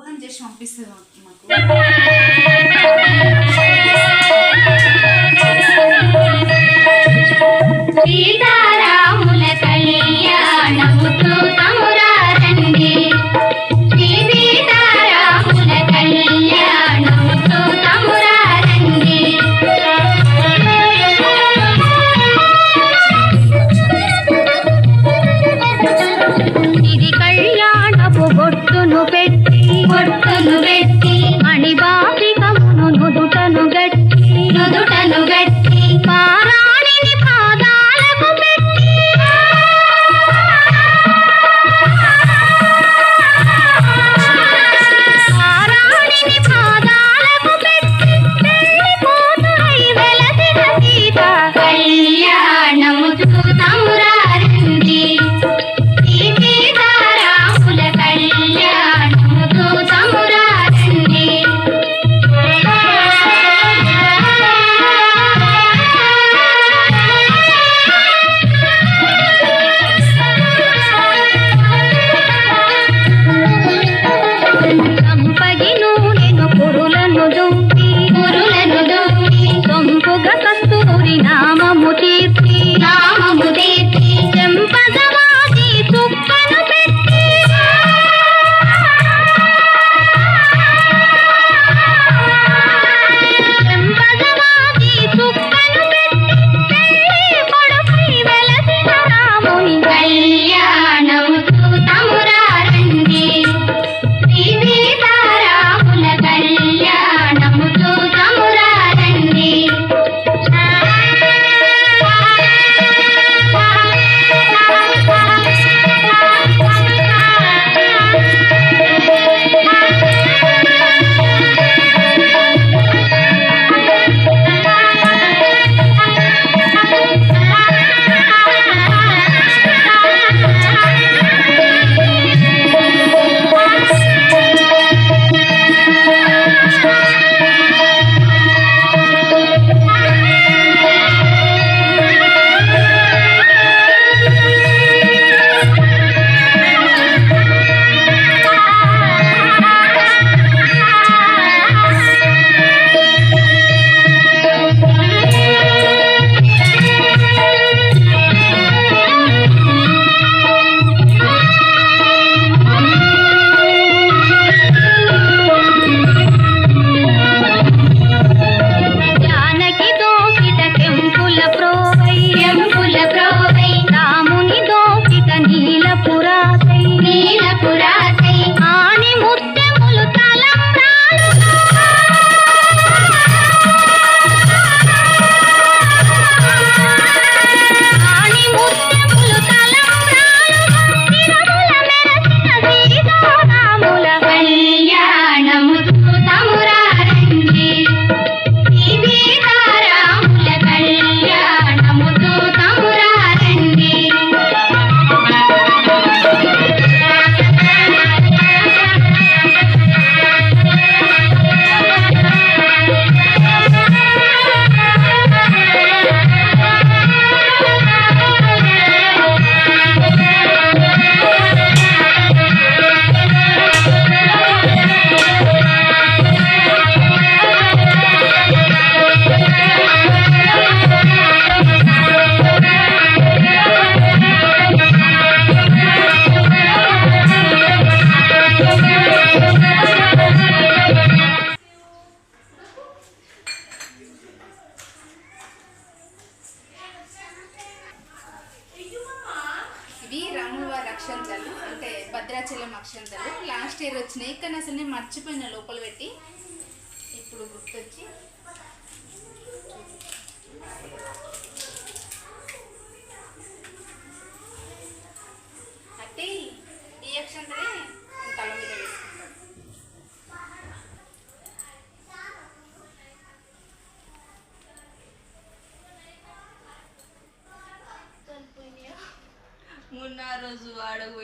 Quando deixa uma pista uma. రాములవారి అక్షంతలు అంటే భద్రాచలం అక్షంతలు లాస్ట్ ఇయర్ వచ్చినాయి. కానీ అసలు నేను మర్చిపోయిన లోపల పెట్టి. ఇప్పుడు గుర్తొచ్చి రోజు ఆడకు